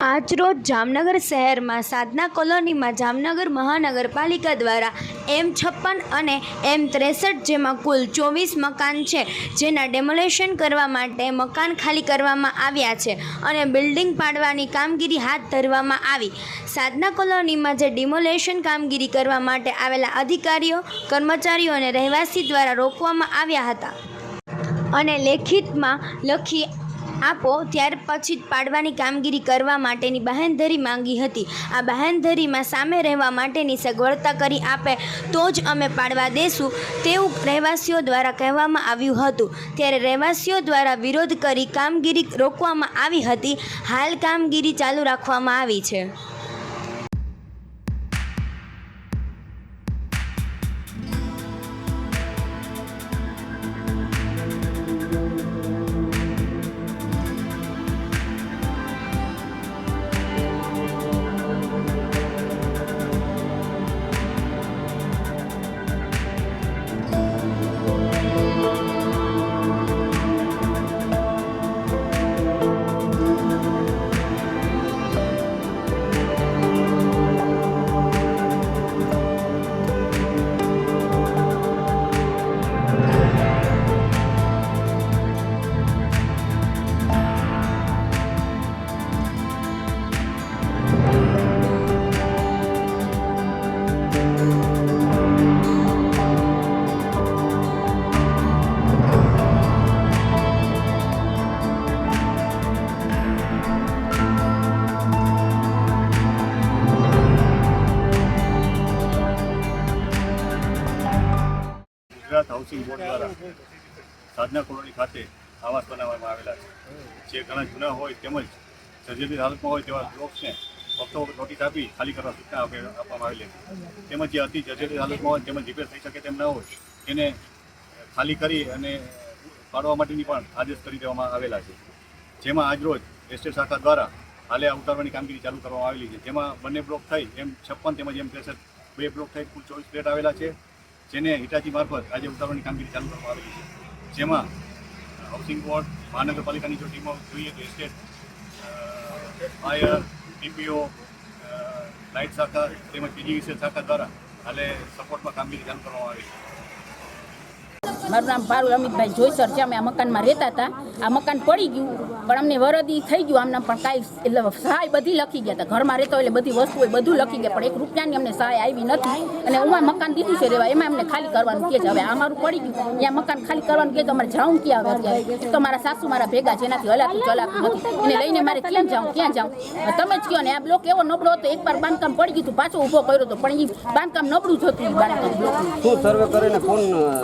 આજરોજ જામનગર શહેરમાં સાધના કોલોનીમાં જામનગર મહાનગરપાલિકા દ્વારા એમ છપ્પન અને એમ ત્રેસઠ જેમાં કુલ ચોવીસ મકાન છે, જેના ડેમોલેશન કરવા માટે મકાન ખાલી કરવામાં આવ્યા છે અને બિલ્ડિંગ પાડવાની કામગીરી હાથ ધરવામાં આવી. સાધના કોલોનીમાં જે ડિમોલેશન કામગીરી કરવા માટે આવેલા અધિકારીઓ, કર્મચારીઓ અને રહેવાસી દ્વારા રોકવામાં આવ્યા હતા. અને લેખિતમાં લખી આપો, ત્યાર પછી જ પાડવાની કામગીરી કરવા માટેની બહેનધરી માંગી હતી. આ બહેનધરીમાં સામે રહેવા માટેની સગવડતા કરી આપે તો જ અમે પાડવા દેશું તેવું રહેવાસીઓ દ્વારા કહેવામાં આવ્યું હતું. ત્યારે રહેવાસીઓ દ્વારા વિરોધ કરી કામગીરી રોકવામાં આવી હતી. હાલ કામગીરી ચાલુ રાખવામાં આવી છે. હાઉસિંગ બોર્ડ દ્વારા સાધના કોલોની ખાતે આવાસ બનાવવામાં આવેલા છે. જે ઘણા જૂના હોય તેમજ સર્જરી હાલતમાં હોય તેવા બ્લોક્સને વખતો નોટિસ આપી ખાલી કરવા સૂચના આપે- આપવામાં આવેલી હતી. તેમજ જે અતિ જર્જરી હાલતમાં હોય તેમજ રિપેર થઈ શકે તેમ ન હોય તેને ખાલી કરી અને પાડવા માટેની પણ આદેશ કરી દેવામાં આવેલા છે. જેમાં આજરોજ એસટી શાખા દ્વારા હાલે ઉતારવાની કામગીરી ચાલુ કરવામાં આવેલી છે. જેમાં બંને બ્લોક થઈ એમ છપ્પન તેમજ એમ ત્રેસઠ બે બ્લોક થઈ કુલ ચોવીસ પ્લેટ આવેલા છે. જેને હિટાચી મારફત આજે ઉતારવાની કામગીરી ચાલુ કરવામાં આવેલી છે. જેમાં હાઉસિંગ બોર્ડ મહાનગરપાલિકાની જો ટીમો જોઈએ તો એસ્ટેટ ફાયર ટીપીઓ લાઇટ શાખા તેમજ પીજીવીસી શાખા દ્વારા હાલે સપોર્ટમાં કામગીરી ચાલુ કરવામાં આવી છે. મારું નામ પારુલ અમિતભાઈ જોઈસર છે. અમે આ મકાનમાં રહેતા હતા. આ મકાન પડી ગયું. પણ અમને વરદી થઈ ગયું. આમને પણ કાંઈ એટલે સહાય બધી લખી ગયા હતા. ઘરમાં રહેતો એટલે બધી વસ્તુઓ બધું લખી ગયા. પણ એક રૂપિયાની અમને સહાય આવી નથી. અને હું મકાન દીધું છે રહેવા એમાં અમને ખાલી કરવાનું કહે છે. હવે આ મારું પડી ગયું. ત્યાં મકાન ખાલી કરવાનું કહે તો અમારે જાઉં ક્યાં આવે અત્યારે? તો મારા સાસુ મારા ભેગા છે એનાથી હલાતું ચલાતું નથી. એને લઈને મારે ક્યાં જાઉં? ક્યાં જાઉં? તમે જ કહો ને, આ બ્લોક એવો નબળો હતો. એકવાર બાંધકામ પડી ગયું હતું. પાછો ઊભો કર્યો હતો પણ એ બાંધકામ નબળું જ હતું બાંધકામ. શું સર્વે કરીને કોણ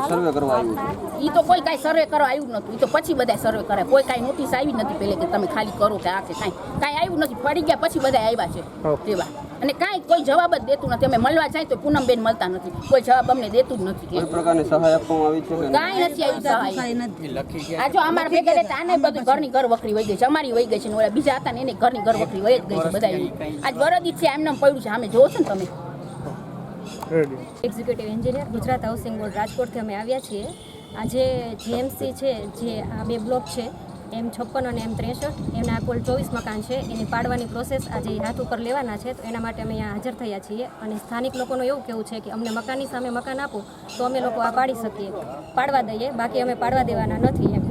સર્વે કરવા આવ્યું એ તો કોઈ કાંઈ સર્વે કરવા આવ્યું નથી નહોતું. ઈ તો પછી બધા સર્વે કરે. કોઈ કાંઈ નોટિસ આવી નથી પેલે કે તમે ખાલી કરો કે આ કે કાંઈ. કાંઈ આવ્યું નથી. પડી ગયા પછી બધા આવ્યા છે. તેવા અને કાંઈ કોઈ જવાબ જ દેતું નથી. અમે મળવા જાય તો પૂનમબેન મળતા નથી. કોઈ જવાબ અમને દેતું જ નથી કોઈ પ્રકારની સહાય આપવામાં આવી છે કે કાંઈ નથી આવ્યું સહાય. આ જો અમારા ભેગા રહેતા આને બધું ઘરની ઘર વખરી વહી ગઈ છે. અમારી વહી ગઈ છે ને ઓલા બીજા હતા ને એને ઘરની ઘર વખરી વહી જ ગઈ છે બધા આજ વરદી છે એમને પડ્યું છે. અમે જોવો છો ને તમે? Executive engineer Gujarat housing board રાજકોટથી અમે આવ્યા છીએ. આજે જીએમસી છે, જે આ બે બ્લોક છે, એમ છપ્પન અને એમ ત્રેસઠ. એમના કુલ ચોવીસ મકાન છે. એની પાડવાની પ્રોસેસ આજે હાથ ઉપર લેવાના છે. તો એના માટે અમે અહીંયા હાજર થયા છીએ. અને સ્થાનિક લોકોનું એવું કેવું છે કે અમને મકાનની સામે મકાન આપો, તો અમે લોકો આ પાડી શકીએ. પાડવા દઈએ, બાકી અમે પાડવા દેવાના નથી એમ.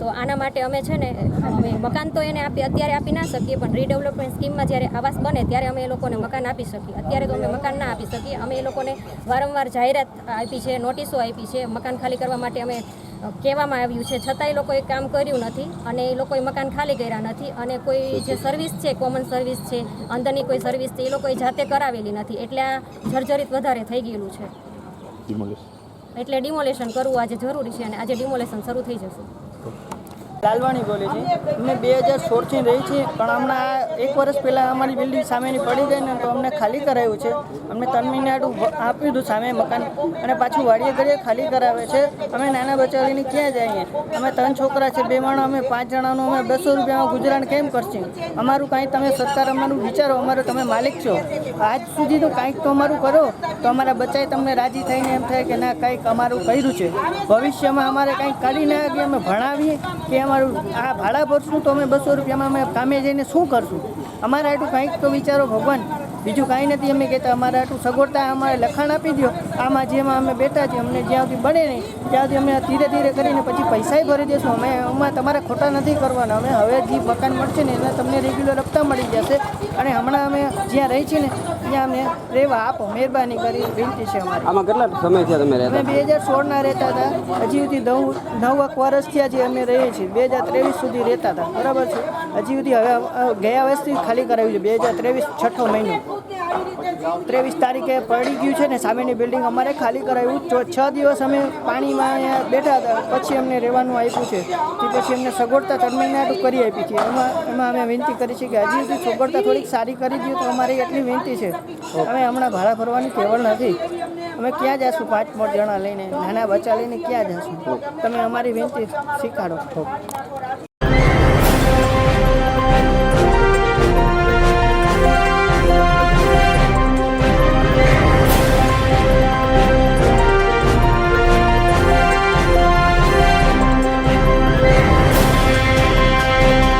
તો આના માટે અમે છે ને અમે મકાન તો એને આપી અત્યારે આપી ના શકીએ પણ રીડેવલપમેન્ટ સ્કીમમાં જ્યારે આવાસ બને ત્યારે અમે એ લોકોને મકાન આપી શકીએ. અત્યારે તો અમે મકાન ના આપી શકીએ. અમે એ લોકોને વારંવાર જાહેરાત આપી છે નોટિસો આપી છે મકાન ખાલી કરવા માટે અમે કહેવામાં આવ્યું છે. છતાં એ લોકોએ કામ કર્યું નથી અને એ લોકોએ મકાન ખાલી કર્યા નથી અને કોઈ જે સર્વિસ છે કોમન સર્વિસ છે અંદરની કોઈ સર્વિસ છે એ લોકોએ જાતે કરાવેલી નથી. એટલે આ જર્જરિત વધારે થઈ ગયેલું છે. એટલે ડિમોલેશન કરવું આજે જરૂરી છે અને આજે ડિમોલેશન શરૂ થઈ જશે. લાલવાણી બોલે છે અમે બે હજાર સોળથી રહી છીએ, પણ આ એક વર્ષ પહેલાં અમારી બિલ્ડિંગ સામેની પડી ગઈ ને તો અમને ખાલી કરાવ્યું છે. અમને તમિલનાડુ આપ્યું હતું સામે મકાન. અને પાછું વાડીએ ઘડીએ ખાલી કરાવે છે. અમે નાના બચાવીને ક્યાં જઈએ? અમે ત્રણ છોકરા છે, બે માણસ અમે પાંચ જણાનું, અમે બસો રૂપિયામાં ગુજરાન કેમ કરશે? અમારું કાંઈ તમે સરકાર અમારું વિચારો, અમારો તમે માલિક છો. આજ સુધી તો કાંઈક તો અમારું કરો. તો અમારા બચ્ચાએ તમને રાજી થઈને એમ થાય કે ના, કંઈક અમારું કર્યું છે. ભવિષ્યમાં અમારે કંઈક કરી ના કે અમે ભણાવીએ કે અમારું આ ભાડા ભરશું તો અમે બસો રૂપિયામાં અમે કામે જઈને શું કરશું? અમારા આટલું કાંઈક તો વિચારો ભગવાન. બીજું કાંઈ નથી. અમે કહેતા અમારા આટલું સગવડતા અમારે લખાણ આપી દો આમાં જેમાં અમે બેઠા છીએ, અમને જ્યાં સુધી બને નહીં, ત્યાં સુધી અમે ધીરે ધીરે કરીને પછી પૈસાય ભરી દઈશું અમે એમાં તમારે ખોટા નથી કરવાના. અમે હવે જે મકાન મળશે ને એના તમને રેગ્યુલર હપ્તા મળી જશે. અને હમણાં અમે જ્યાં રહી છીએ ને ત્યાં અમે રહેવા આપો મહેરબાની કરી વિનંતી છે અમારી. આમાં કેટલા સમયથી તમે રહેતા? અમે બે હજાર સોળના રહેતા હતા. હજી સુધી નવ નવ વર્ષ થયા જે અમે રહીએ છીએ. બે હજાર ત્રેવીસ સુધી રહેતા હતા. બરાબર છે? હજી સુધી હવે ગયા વર્ષથી ખાલી કરાવ્યું છે. બે હજાર ત્રેવીસ છઠ્ઠો મહિનો. ત્રેવીસ તારીખે પડી ગયું છે ને સામેની બિલ્ડિંગ અમારે ખાલી કરાવ્યું. તો છ દિવસ અમે પાણીમાં અહીંયા બેઠા હતા, પછી અમને રહેવાનું આપ્યું છે. તે પછી અમને સગવડતા તમિલનાડુ કરી આપી છે. એમાં એમાં અમે વિનંતી કરી છે કે હજી સુધી સગવડતા થોડીક સારી કરી દઈએ તો અમારી એટલી વિનંતી છે. અમે હમણાં ભાડા ભરવાની કેવળ નથી. અમે ક્યાં જઈશું પાંચ મોટ જણા લઈને, નાના બચ્ચા લઈને ક્યાં જઈશું તમે અમારી વિનંતી શીખાડો